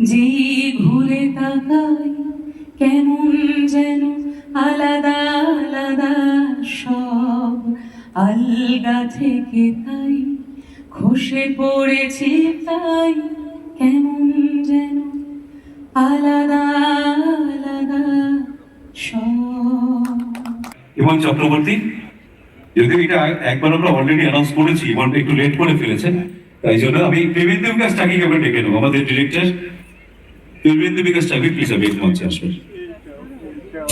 যে ঘুরে তাকাই কেমন যেন আলাদা আলাদা সব। আলগা থেকে তাই খসে পড়েছি তাই কেমন যেন আলাদা আলাদা সব। ইমন চক্রবর্তী, যদিও এটা একবার আমরা অলরেডি অ্যানাউন্স করেছি একটু লেট করে ফেলেছেন, তাই জন্য আমি প্রেমেন্দ্র বিকাশ টাকিকে আমরা ডেকে নেব। আমাদের ডিরেক্টর বিকাশ টাকি প্লিজ আমি মঞ্চে আসবেন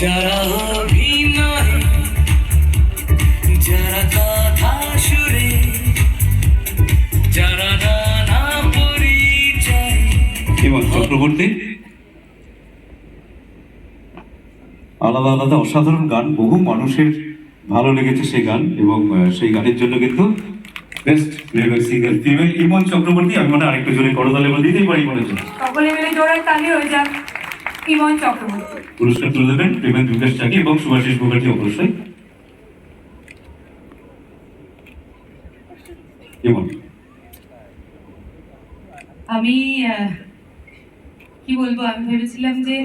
যারা অভিনয় যারা কথা সুরে যারা নানা পরিচয় ইমন চক্রবর্তী আলাদা আলাদা অসাধারণ গান বহু মানুষের ভালো লেগেছে সেই গান এবং সেই গানের জন্য কিন্তু best playback singer female Imon Chakraborty আমি মনে আরেকটু জোরে করতালে বলে দিতেই পারি মনে সকলে মিলে জোরে তালি হয়ে যাক। ইমন চক্রবর্তী পুরস্কার তুলে দেবেন বিকাশ টাকি এবং সুভাষিস মুখার্জি অবশ্যই। ইমন আমি কি বলব আমি ভেবেছিলাম যে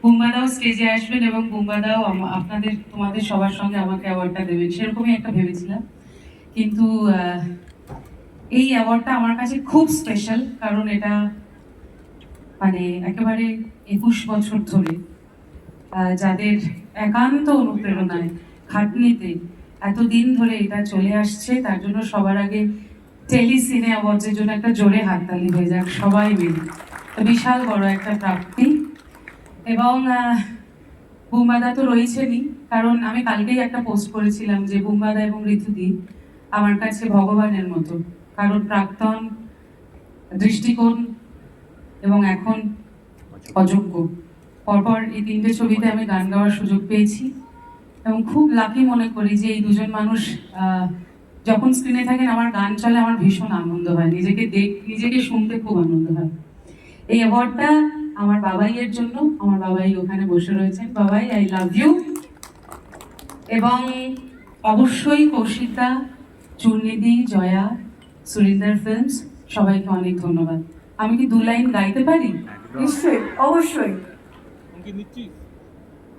বুম্বাদাও স্টেজে আসবেন এবং বুম্বাদাও আপনাদের তোমাদের সবার সঙ্গে আমাকে অ্যাওয়ার্ডটা দেবেন সেরকমই একটা ভেবেছিলাম। কিন্তু এই অ্যাওয়ার্ডটা আমার কাছে খুব স্পেশাল কারণ এটা মানে একেবারে একুশ বছর ধরে যাদের একান্ত অনুপ্রেরণায় খাটনিতে এতদিন ধরে এটা চলে আসছে, তার জন্য সবার আগে টেলি সিনে অ্যাওয়ার্ডসের জন্য একটা জোরে হাততালি হয়ে যাক সবাই মিলে। বিশাল বড় একটা প্রাপ্তি। এবং বুম্বাদা তো রয়েছেনই, কারণ আমি কালকেই একটা পোস্ট করেছিলাম যে বুম্বাদা এবং ঋতুদি আমার কাছে ভগবানের মতো। কারণ প্রাক্তন দৃষ্টিকোণ এবং এখন অযোগ্য। পরপর এই তিনটে ছবিতে আমি গান গাওয়ার সুযোগ পেয়েছি এবং খুব লাকি মনে করি যে এই দুজন মানুষ যখন স্ক্রিনে থাকেন আমার গান চলে, আমার ভীষণ আনন্দ হয়। নিজেকে দেখ, নিজেকে শুনতে খুব আনন্দ হয়। এই অ্যাওয়ার্ডটা আমার বাবাইয়ের জন্য। আমার বাবাই ওখানে বসে রয়েছেন। বাবাই আই লাভ ইউ এবং অবশ্যই কৌশিকদা চূর্ণিদি জয়া সুরিন্দার ফিল্মস সবাইকে অনেক ধন্যবাদ। আমি কি দু লাইন গাইতে পারি? নিশ্চয়ই অবশ্যই।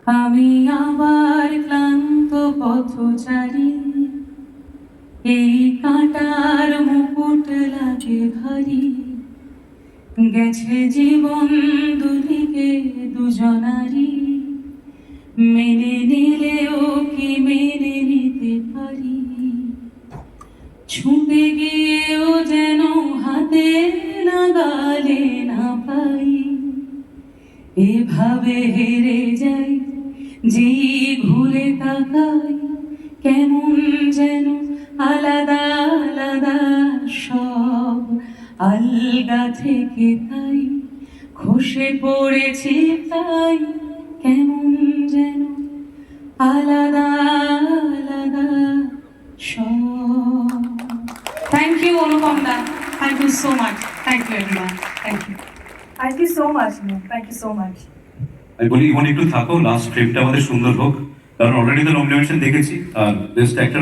আমি আবার ক্লান্ত পথচারী। এই কাঁটার মুকুট লাগে ভারী। গেছে জীবন দুদিকে দুজনারই মেনে নিলেও কি মেনে নিতে পারি? গিয়েও যেন হাতে নাগালে না পাই। এভাবে হেরে যাই, যে ঘুরে তাকাই, কেমন যেন আলাদা আলাদা সব। আলগা থেকে তাই, খসে পড়েছি তাই, কেমন যেন আলাদা আলাদা সব। You thank you thank you thank you thank you everyone thank you thank you so much thank you so আমি বলি ইমন একটু থাকো লাস্ট ট্রিপটা আমাদের সুন্দর হোক। কারণ অলরেডি তো নমিনেশন দেখেছি। আর বেস্ট অ্যাক্টর